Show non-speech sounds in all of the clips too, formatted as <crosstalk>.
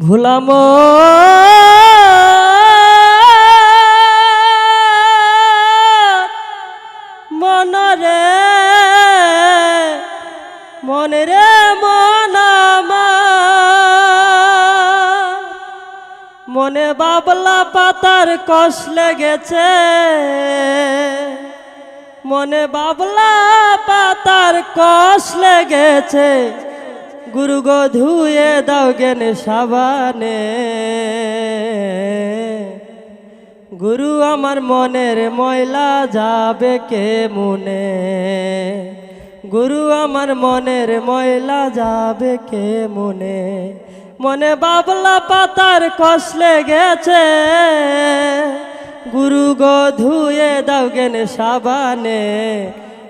ভুলাম। মনরে মনে রে মন মনে বাবলা পাতার কষ লেগেছে। মনে বাবলা পাতার কষ লেগেছে। গুরু গো ধুয়ে দাও জ্ঞানে সাবানে। গুরু আমার মনের ময়লা যাবে কে মনে? গুরু আমার মনের ময়লা যাবে কে মনে? মনে বাবলা পাতার কষ গেছে গুরু গো ধুয়ে দাও জ্ঞানে সাবানে।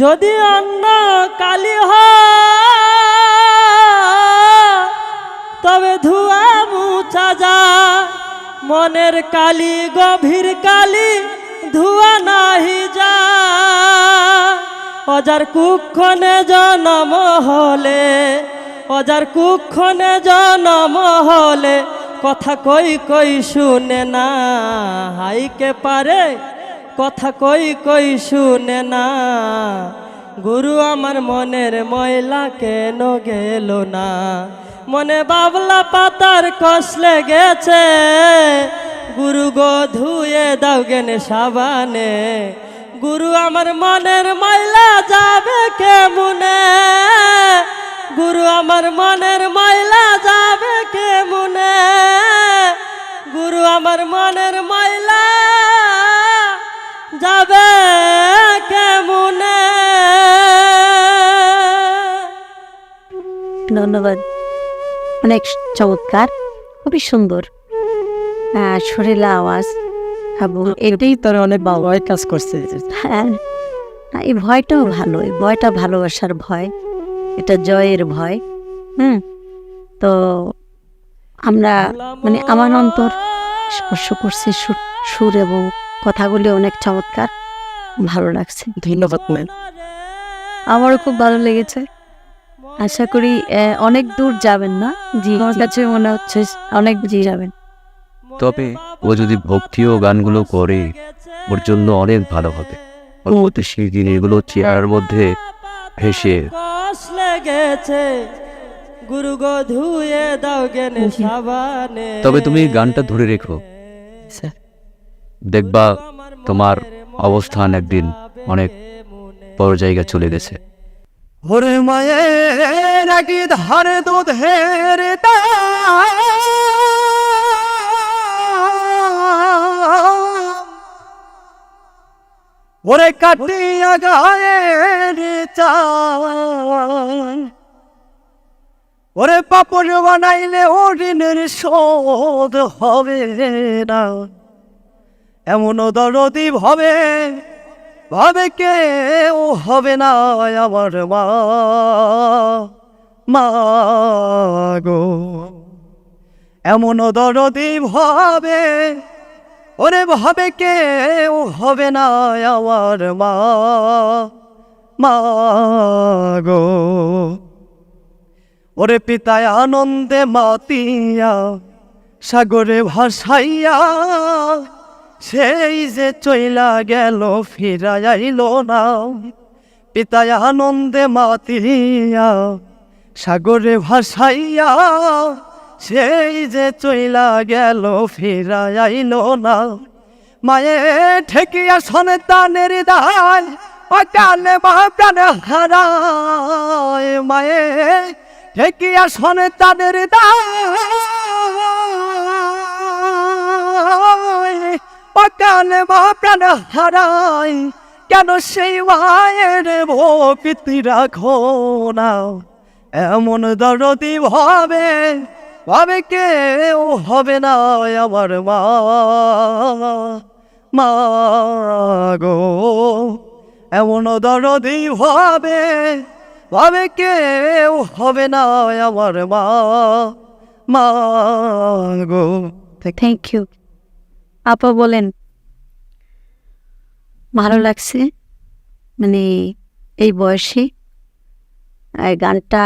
যদি অন্য কালি তবে ধোয়া মুছা যা। মনের কালি, গভীর কালি ধোয়া নাহি যা। অজার কুক্ষণে জনম হলে, অজার কুক্ষণে জনম হলে, কথা কই কই শুনে না হাইকে পারে কথা কই কই শুনে না। গুরু আমার মনের ময়লা কেন গেল না? মনে বাবলা পাতার কষ লেগেছে। গুরু গো ধুয়ে দাও গেনে সাবানে। গুরু আমার মনের ময়লা যাবে কেমনে? গুরু আমার মনের ময়লা যাবে কেমনে? গুরু আমার মনের ময়লা ধন্যবাদ। অনেক চমৎকার খুবই সুন্দর। আহ, সুরেলা আওয়াজ। এবং এটাই তার অনেক ভয় কাজ করছে। হ্যাঁ। এই ভয়টাও ভালো এই ভয়টা ভালোবাসার ভয়। এটা জয়ের ভয়। হুম তো আমরা মানে আমার অন্তর স্পর্শ করছে সুর সুর এবং কথাগুলি অনেক চমৎকার। ভালো লাগছে। ধন্যবাদ ম্যাম। আমারও খুব ভালো লেগেছে। আশা করি অনেক দূর যাবেন না? জি আমার কাছে মনে হচ্ছে অনেক জি যাবেন। তবে ও যদি ভক্তি ও গানগুলো করে ওর জন্য অনেক ভালো হবে। ওর মধ্যে সেই জিনিসগুলো চেয়ারের মধ্যে হেসে লেগেছে গুরু গো ধুয়ে দাও জ্ঞানে সাবানে। তবে তুমি গানটা ধরে রেখো। স্যার। দেখবা তোমার অবস্থান একদিন অনেক বড় জায়গা চলে গেছে। ওরে মায়ের কি ধারে দুধের। ওরে কাটিয়া গায়ের চান ওরে পাপড় বানাইলে ও ঋণের শোধ হবে না এমন দরদি হবে ভাবে কেউ হবে না আমার মা। গো। এমন দরদি ভাবে, ওরে ভাবে কেউ হবে না আমার মা। মা গো। ওরে পিতায় আনন্দে মাতিয়া, সাগরে ভাসাইয়া সেই যে চইলা গেল ফিরা আইল না। পিতায় আনন্দে মাতিয়া, সাগরে ভাসাইয়া, সেই যে চইলা গেল ফিরা আইল না। মায়ে ঠেকিয়া সন্তানের দায় অকালে মা প্রাণ হারায়। মায়ে ঠেকিয়া সন্তানের দায় অকালে মা প্রাণ হারায় কেন সেই মায়ের ভক্তি রাখো না? এমন দরদি ভাবে ভাবে কেউ হবে না আমার মা। মা গো, এমন দরদি ভাবে ভাবে কেউ হবে না আমার মা। মা গো। থ্যাংক ইউ আপা বলেন ভালো লাগছে মানে এই বয়সে গানটা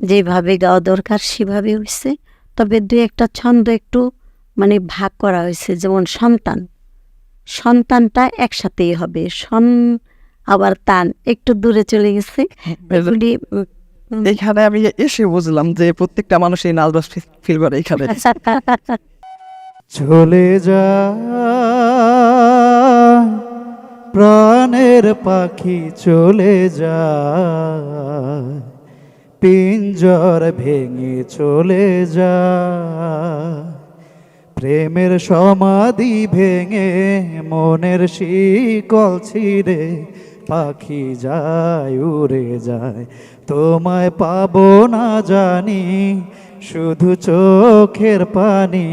যেভাবে গাওয়া দরকার সেভাবে হয়েছে। তবে দু একটা ছন্দ একটু মানে ভাগ করা হয়েছে যেমন সন্তান। সন্তানটা একসাথেই হবে। সন আবার তান একটু দূরে চলে গেছে। এখানে আমি এসে বুঝলাম যে প্রত্যেকটা মানুষ এই নার্ভাস ফিল করে এখানে। <laughs> চলে যা। প্রাণের পাখি চলে যা। পিঞ্জর ভেঙে চলে যা। প্রেমের সমাধি ভেঙে মনের শিকল ছিঁড়ে পাখি যায় উড়ে যায়। তোমায় পাবো না জানি শুধু চোখের পানি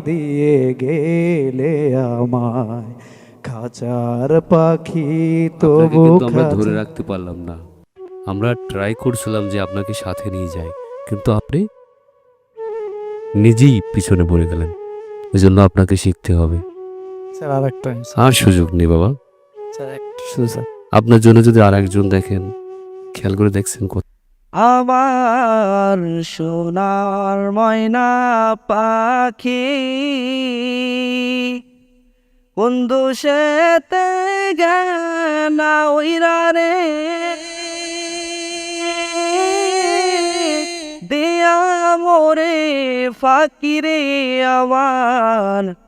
দিয়ে গেলে আমায়। খাঁচার পাখি তবু আমরা ধরে রাখতে পারলাম না। আমরা ট্রাই করছিলাম যে আপনাকে সাথে নিয়ে যাই কিন্তু আপনি নিজেই পিছনে পড়ে গেলেন। ওই জন্য আপনাকে শিখতে হবে। স্যার আর একটা আর সুযোগ নেই বাবা। স্যার একটু শুধু স্যার। আপনার জন্য যদি আর একজন দেখেন, খেয়াল করে দেখছেন আমার সোনার ময়না পাখি বন্ধু সেতে গেনা ওইরা রে? দিয়া মোরে ফাকিরে আমার।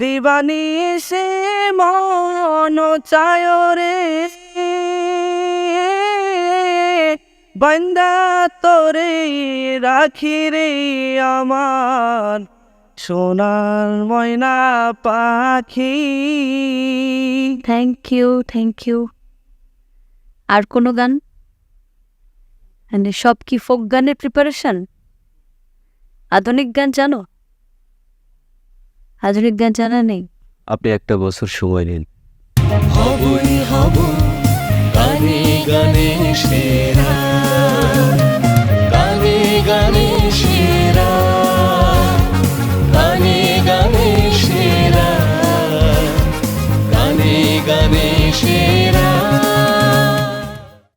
দিবানি সে মন চায় রে। বন্দা তোরে রাখি রে আমার। সোনার ময়না পাখি। থ্যাংক ইউ থ্যাংক ইউ আর কোনো গান? মানে সব কি ফোক গানের প্রিপারেশন আধুনিক গান জানো? আধুনিক গান জানা নেই? আপনি একটা বছর সময় নিন। হবই হব গানে গানে সেরা